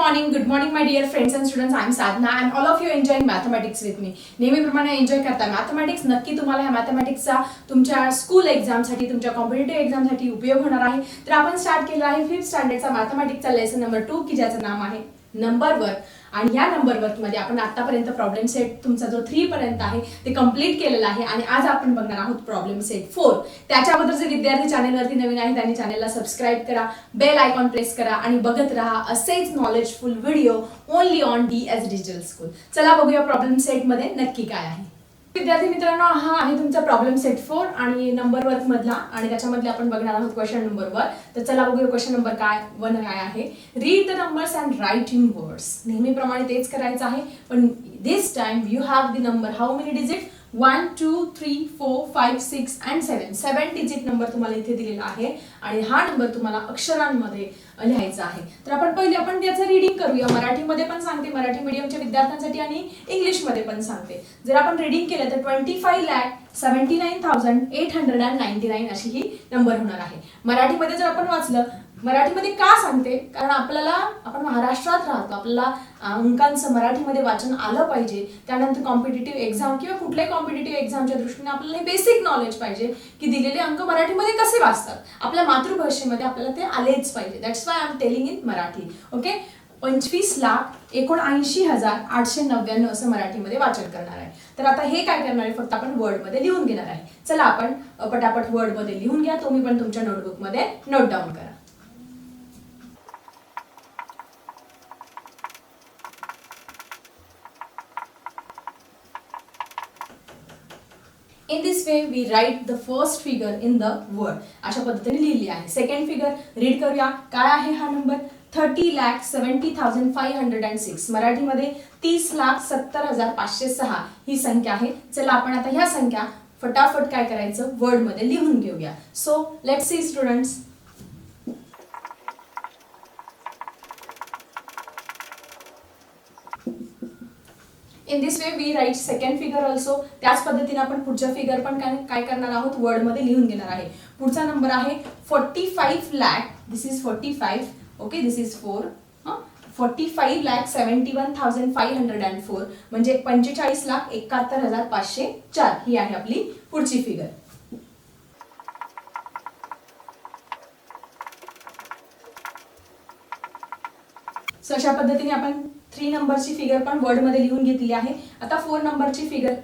Morning good morning my dear friends and students I am Sadhana and all of you enjoying mathematics with me नेहमीप्रमाणे enjoy करता mathematics नक्की तुम्हाला ह्या मॅथमॅटिक्सचा तुमच्या school एक्झामसाठी तुमच्या कॉम्पिटेटिव्ह एक्झामसाठी उपयोग होणार आहे. तर आपण स्टार्ट केला आहे फिफ्थ स्टँडर्डचा मॅथमॅटिक्सचा लेसन नंबर टू की ज्याचं नाम आहे नंबर आणि ह्या नंबरमध्ये आपण आतापर्यंत प्रॉब्लेम सेट तुमचा जो थ्री पर्यंत आहे ते कंप्लीट केलेला आहे. आणि आज आपण बघणार आहोत प्रॉब्लेम सेट फोर त्याच्या अगोदर जे विद्यार्थी चॅनेलवरती नवीन आहे त्यांनी चॅनेलला सबस्क्राईब करा बेल आयकॉन प्रेस करा आणि बघत राहा असेच knowledgeful video only on D S digital school चला बघूया प्रॉब्लेम सेटमध्ये नक्की काय आहे. विद्यार्थी मित्रांनो हा आहे तुमचा प्रॉब्लेम सेट फोर आणि नंबर वर्क मधला. आणि त्याच्यामधले आपण बघणार आहोत क्वेश्चन नंबर वन तर चला बघूया क्वेश्चन नंबर काय वन काय आहे. Read the numbers and write in words नेहमीप्रमाणे तेच करायचं आहे. पण this time you have the number how many digit one two three four five six and seven seven digit number तुम्हाला इथे दिलेला आहे आणि हा नंबर तुम्हाला अक्षरांमध्ये लिहायचा आहे. तर आपण पहिले आपण त्याचं रिडिंग करूया. मराठीमध्ये पण सांगते मराठी मीडियमच्या विद्यार्थ्यांसाठी आणि इंग्लिशमध्ये पण सांगते. जर आपण रिडिंग केलं तर twenty five lakh seventy nine thousand eight hundred and ninety nine अशी ही नंबर होणार आहे. मराठीमध्ये जर आपण वाचलं मराठीमध्ये का सांगते? कारण आपल्याला आपण महाराष्ट्रात राहतो आपल्याला अंकांचं मराठीमध्ये वाचन आलं पाहिजे. त्यानंतर कॉम्पिटेटिव्ह एक्झाम किंवा कुठल्याही कॉम्पिटेटिव्ह एक्झामच्या दृष्टीने आपल्याला हे बेसिक नॉलेज पाहिजे की दिलेले अंक मराठीमध्ये कसे वाचतात. आपल्या मातृभाषेमध्ये आपल्याला ते आलेच पाहिजे. That's why I am telling in Marathi. Okay पंचवीस लाख एकोणऐंशी हजार आठशे नव्याण्णव असं मराठीमध्ये वाचन करणार आहे. तर आता हे काय करणार आहे? फक्त आपण वर्डमध्ये लिहून घेणार आहे. चला आपण पटापट वर्डमध्ये लिहून घ्या. तुम्ही पण तुमच्या नोटबुकमध्ये नोट डाऊन करा. Say we write the first figure in the word अशा पद्धतीने लिहिली आहे. सेकंड फिगर रीड करूया. काय आहे हा number thirty lakh seventy thousand five hundred and six मराठीमध्ये तीस लाख सत्तर हजार पाचशे सहा ही संख्या आहे. चला आपण आता ह्या संख्या फटाफट काय करायचं? वर्डमध्ये लिहून घेऊया. So let see students in this way we write second figure also त्याच पद्धतीने आपण पुढच्या फिगर पण काय काय करणार आहोत? वर्डमध्ये लिहून घेणार आहे. पुढचा नंबर आहे forty five lakh this is forty five okay this is four forty five lakh seventy one thousand five hundred and four म्हणजे पंचेचाळीस लाख एकाहत्तर हजार पाचशे चार. ही आहे आपली पुढची फिगर सो अशा पद्धतीने आपण थ्री नंबरची फिगर पण वर्डमध्ये लिहून घेतली आहे. आता फोर नंबरची फिगर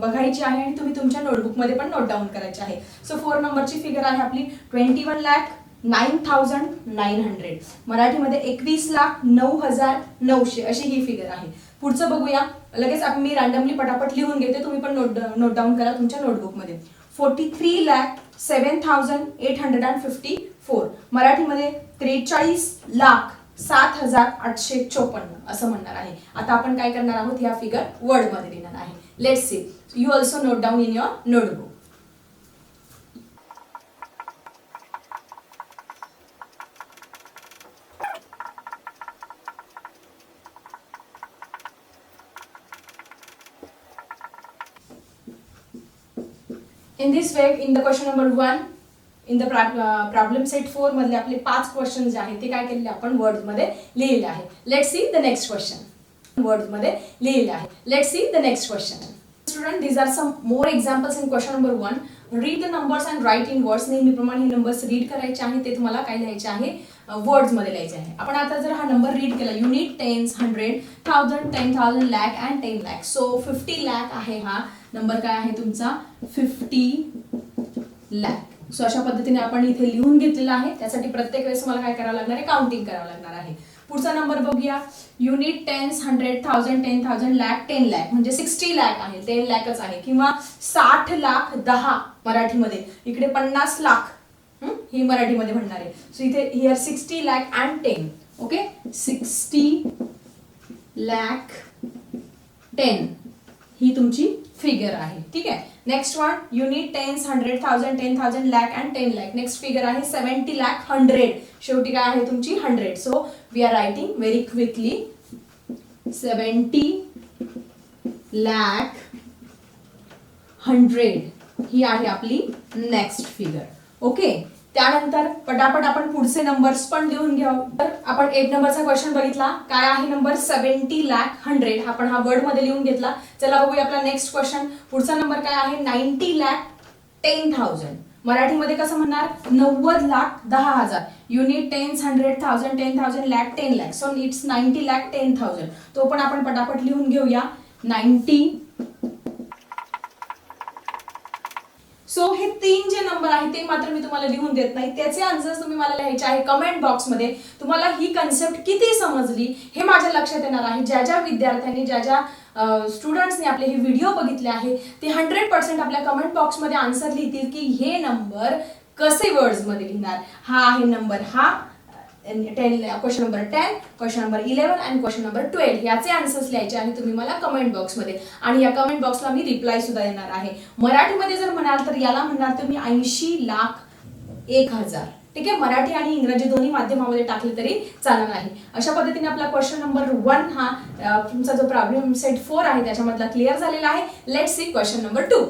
बघायची आहे आणि तुम्ही तुमच्या नोटबुकमध्ये पण नोट डाऊन करायची आहे. सो फोर नंबरची फिगर आहे आपली twenty one lakh nine thousand nine hundred मराठीमध्ये एकवीस लाख नऊ हजार नऊशे अशी ही फिगर आहे. पुढचं बघूया. लगेच आपण मी रॅन्डमली पटापट लिहून घेते. तुम्ही पण नोट नोट डाऊन करा तुमच्या नोटबुकमध्ये forty three lakh seven thousand eight hundred and fifty four मराठीमध्ये त्रेचाळीस लाख सात हजार आठशे चोपन्न असं म्हणणार आहे. आता आपण काय करणार आहोत? ह्या फिगर वर्डमध्ये लिहिणार आहे. Let see you also note down in your notebook in this way, in the question number one in the problem set four मधले आपले पाच क्वेश्चन जे आहेत ते काय केलेले आपण वर्डमध्ये लिहिले आहे. Let see the next question वर्डमध्ये लिहिले आहे. Let see the next question student these are some more examples in question number one read the numbers and write in words नेहमीप्रमाणे हे नंबर्स रीड करायचे आहे ते तुम्हाला काय लिहायचे आहे? Uh, वर्ड्समध्ये लिहायचे आहे. आपण आता जर हा नंबर रीड केला unit tens hundred thousand ten thousand lakh and ten lakh so fifty lakh आहे हा. नंबर काय आहे तुमचा? फिफ्टी लॅक सो अशा पद्धतीने आपण इथे लिहून घेतलेलं आहे. त्यासाठी प्रत्येक वेळेस मला काय करावं लागणार आहे? काउंटिंग करावं लागणार आहे. पुढचा नंबर बघूया. Unit tens hundred thousand ten thousand lakh ten lakh म्हणजे सिक्स्टी लॅक आहे. टेन लॅकच आहे. किंवा साठ लाख दहा मराठीमध्ये. इकडे पन्नास लाख. ही? मराठीमध्ये म्हणणार आहे. सो इथे here sixty lakh and ten okay sixty lakh ten ही तुमची फिगर आहे. ठीक आहे? Next one unit tens hundred thousand ten thousand lakh and ten lakh next figure आहे सेव्हन्टी लॅक हंड्रेड शेवटी काय आहे तुमची? Hundred so we are writing very quickly seventy lakh hundred ही आहे आपली नेक्स्ट फिगर ओके त्यानंतर पटापट आपण पुढचे नंबर्स पण लिहून घेऊ. तर आपण एक नंबरचा क्वेश्चन बघितला. काय आहे नंबर सेव्हन्टी लॅक हंड्रेड आपण हा वर्डमध्ये लिहून घेतला. चला बघूया आपला नेक्स्ट क्वेश्चन पुढचा नंबर काय आहे? नाईन्टी लॅक टेन थाउजंड मराठीमध्ये कसं म्हणणार? नव्वद लाख दहा हजार. Unit tens hundred thousand ten thousand lakh ten lakh so it's ninety lakh ten thousand तो पण आपण पटापट लिहून घेऊया. नाईन्टी सो हे तीन जे नंबर आहेत ते मात्र मी तुम्हाला लिहून देत नाही. त्याचे आन्सर्स तुम्ही मला लिहायचे आहे कमेंट बॉक्समध्ये तुम्हाला ही कन्सेप्ट किती समजली हे माझ्या लक्षात येणार आहे. ज्या ज्या विद्यार्थ्यांनी ज्या ज्या स्टुडंट्सने आपले हे व्हिडिओ बघितले आहे ते हंड्रेड पर्सेंट आपल्या कमेंट बॉक्समध्ये आन्सर लिहितील की हे नंबर कसे वर्ड्समध्ये लिहिणार. हा आहे नंबर हा ten question number ten question number eleven आणि क्वेश्चन नंबर ट्वेल्व याचे आन्सर्स लिहायचे आणि तुम्ही मला कमेंट बॉक्समध्ये आणि या कमेंट बॉक्सला मी रिप्लाय सुद्धा देणार आहे. मराठीमध्ये जर म्हणाल तर याला म्हणणार तुम्ही ऐंशी लाख एक हजार. ठीक आहे? मराठी आणि इंग्रजी दोन्ही माध्यमामध्ये टाकले तरी चालणार आहे. अशा पद्धतीने आपला क्वेश्चन नंबर वन हा तुमचा जो प्रॉब्लेम सेट फोर आहे त्याच्यामधला क्लिअर झालेला आहे. Let see question number two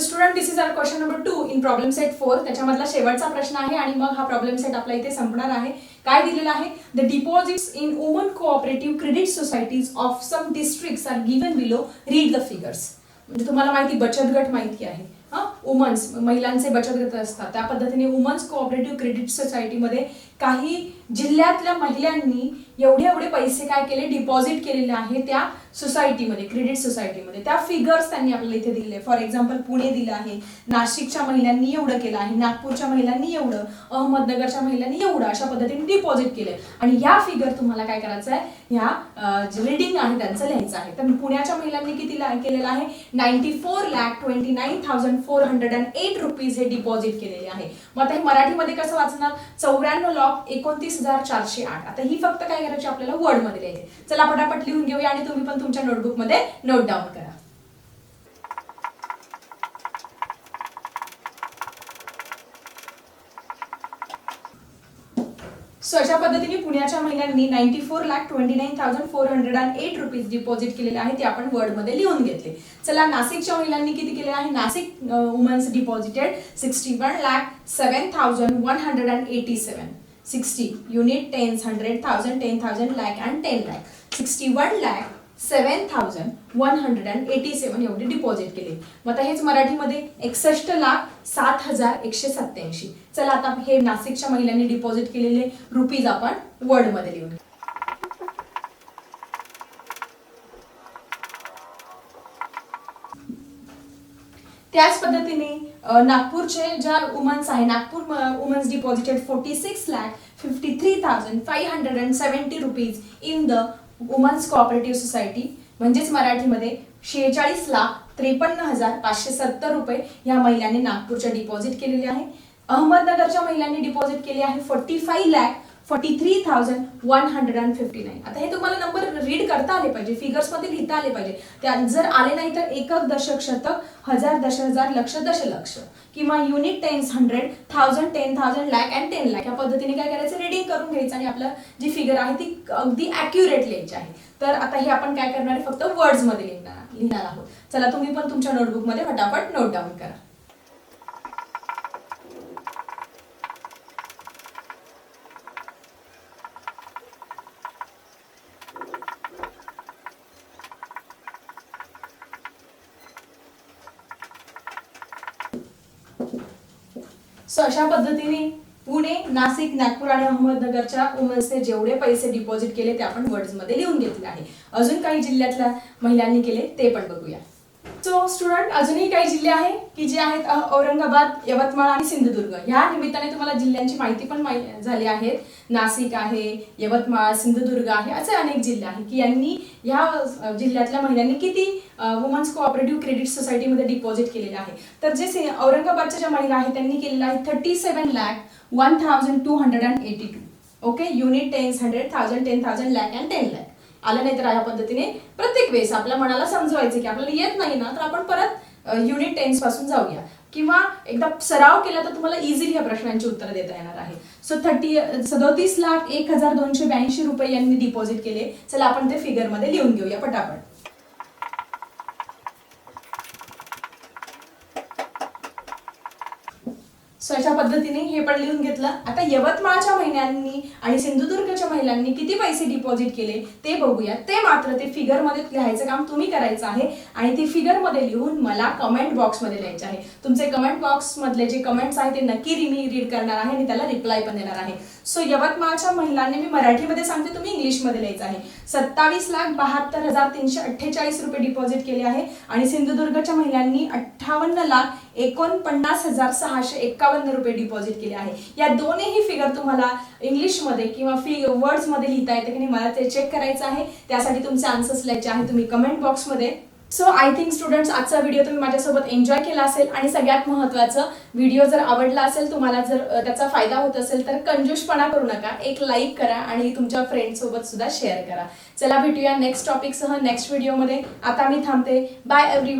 student this is our question number two in problem set four त्याच्यामधला शेवटचा प्रश्न आहे आणि मग हा प्रॉब्लेम सेट आपला इथे संपणार आहे. काय दिलेला आहे? The deposits in women cooperative credit societies of some districts are given below read the figures म्हणजे तुम्हाला माहिती बचत गट माहिती आहे. हां? वुमन्स महिलांचे बचत गट असतात. त्या पद्धतीने वुमन्स कोऑपरेटिव्ह क्रेडिट सोसायटीमध्ये काही जिल्ह्यातल्या महिलांनी एवढे एवढे पैसे काय केले डिपॉझिट केलेले आहे त्या सोसायटीमध्ये क्रेडिट सोसायटीमध्ये त्या फिगर्स त्यांनी आपल्याला इथे दिलेले फॉर एक्झाम्पल पुणे दिलं आहे. नाशिकच्या महिलांनी एवढं केलं आहे. नागपूरच्या महिलांनी एवढं. अहमदनगरच्या महिलांनी एवढं. अशा पद्धतीने डिपॉझिट केले. आणि या फिगर तुम्हाला काय करायचं आहे? ह्या जे रिडिंग आहे त्यांचं लिहायचं आहे. तर पुण्याच्या महिलांनी किती केलेलं आहे? Ninety four lakh twenty nine thousand four hundred and eight rupees हे डिपॉझिट केलेले आहे. मग आता हे मराठीमध्ये कसं वाचणार? चौऱ्याण्णव लॉक एकोणतीस हजार चारशे आठ. आता ही फक्त काय करायची आपल्याला वर्डमध्ये लिहायची चला पटापट लिहून घेऊया आणि तुम्ही पण तुमच्या नोटबुकमध्ये नोट डाऊन करा. सो अशा पद्धतीने पुण्याच्या महिलांनी ninety four lakh twenty nine thousand four hundred and eight rupees deposit केलेले आहे ते आपण वर्डमध्ये लिहून घेतले. चला नाशिकच्या महिलांनी किती केले आहे? Nashik women's deposited sixty one lakh seven thousand one hundred and eighty seven sixty unit tens hundred thousand ten thousand lakh and ten lakh sixty one lakh seven thousand one hundred and eighty seven एवढे deposit केले. मग आता हेच मराठीमध्ये एकसष्ट लाख सात हजार एकशे सत्याऐंशी चला आता हे नाशिकच्या महिलांनी डिपॉझिट केलेले रुपीज आपण वर्डमध्ये लिहून त्याच पद्धतीने नागपूरचे ज्या वुमन्स आहे Nagpur women's deposited forty six lakh fifty three thousand five hundred and seventy rupees in the women's cooperative society म्हणजेच मराठीमध्ये शेहेचाळीस लाख त्रेपन्न हजार पाचशे सत्तर रुपये या महिलांनी नागपूरच्या डिपॉझिट केलेले आहे. अहमदनगरच्या महिलांनी डिपॉझिट केले आहे forty five lakh forty three thousand one hundred and fifty nine आता हे तुम्हाला नंबर रीड करता आले पाहिजे फिगर्समध्ये लिहिता आले पाहिजे. त्या जर आले नाही तर एकक दशक शतक हजार दश हजार लक्ष दशलक्ष किंवा unit tens hundred thousand ten thousand lakh and ten lakh या पद्धतीने काय करायचं? रिडिंग करून घ्यायचं आणि आपलं जी फिगर आहे ती अगदी अॅक्युरेट लिहायची आहे. तर आता हे आपण काय करणार आहे? फक्त वर्ड्समध्ये लिहिणार लिहिणार आहोत. चला तुम्ही पण तुमच्या नोटबुकमध्ये फटाफट नोट डाऊन करा. सो अशा पद्धतीने पुणे नाशिक नागपूर आणि अहमदनगरच्या वुमन्सने जेवढे पैसे डिपॉझिट केले ते आपण वर्ड्समध्ये लिहून घेतले आहे. अजून काही जिल्ह्यातल्या महिलांनी केले ते पण बघूया. सो स्टुडंट अजूनही काही जिल्हे आहे? की जे आहेत औरंगाबाद यवतमाळ आणि सिंधुदुर्ग. या निमित्ताने तुम्हाला जिल्ह्यांची माहिती पण माहि- झाली आहे. नाशिक आहे यवतमाळ सिंधुदुर्ग आहे असे अनेक जिल्हे आहेत. की यांनी ह्या जिल्ह्यातल्या महिलांनी किती वुमन्स कोऑपरेटिव्ह क्रेडिट सोसायटीमध्ये डिपॉझिट केलेले आहे. तर जे औरंगाबादच्या ज्या महिला आहेत त्यांनी केलेलं आहे thirty seven lakh one thousand two hundred and eighty two okay unit tens hundred thousand ten thousand lakh and ten lakh आलं नाही तर अशा पद्धतीने प्रत्येक वेळेस आपल्या मनाला समजवायचं की आपल्याला येत नाही ना तर आपण परत युनिट टेन्सपासून जाऊया. किंवा एकदा सराव केला तर तुम्हाला इझिली या प्रश्नांची उत्तर देता येणार आहे. सो थर्टी सदोतीस लाख एक हजार दोनशे ब्याऐंशी रुपये यांनी डिपॉझिट केले. चला आपण ते फिगरमध्ये लिहून घेऊया पटापट. सो अशा पद्धतीने हे पण लिहून घेतलं. आता यवतमाळच्या महिलांनी आणि सिंधुदुर्गच्या महिलांनी किती पैसे डिपॉझिट केले ते बघूया. ते मात्र ते फिगरमध्ये लिहायचं काम तुम्ही करायचं आहे. आणि ती फिगरमध्ये लिहून मला कमेंट बॉक्समध्ये लिहायचे आहे. तुमचे कमेंट बॉक्स मधले जे कमेंट्स आहेत ते नक्की मी रीड करणार आहे आणि त्याला रिप्लाय पण देणार आहे. सो यवतमाळच्या महिलांनी मी मराठीमध्ये सांगते तुम्ही इंग्लिशमध्ये लिहायचं आहे. सत्तावीस लाख बहात्तर हजार तीनशे अठ्ठेचाळीस रुपये डिपॉझिट केले आहे आणि सिंधुदुर्गच्या महिलांनी अठ्ठावन्न लाख एकोणपन्नास हजार सहाशे एक्कावन्न रुपये डिपॉझिट केले आहे. या दोन्ही फिगर तुम्हाला इंग्लिशमध्ये किंवा फि वर्ड्समध्ये लिहिता येते की नाही मला ते चेक करायचं आहे. त्यासाठी तुमचे आन्सर्स लिहायचे आहे. तुम्ही कमेंट बॉक्समध्ये सो आय थिंक स्टुडंट्स आजचा व्हिडिओ तुम्ही माझ्यासोबत एन्जॉय केला असेल आणि सगळ्यात महत्त्वाचं व्हिडिओ जर आवडला असेल तुम्हाला जर त्याचा फायदा होत असेल तर कंजूषपणा करू नका. एक लाईक करा आणि तुमच्या फ्रेंड सोबत सुद्धा शेअर करा. चला भेटूया नेक्स्ट टॉपिकसह नेक्स्ट व्हिडिओमध्ये आता मी थांबते. Bye every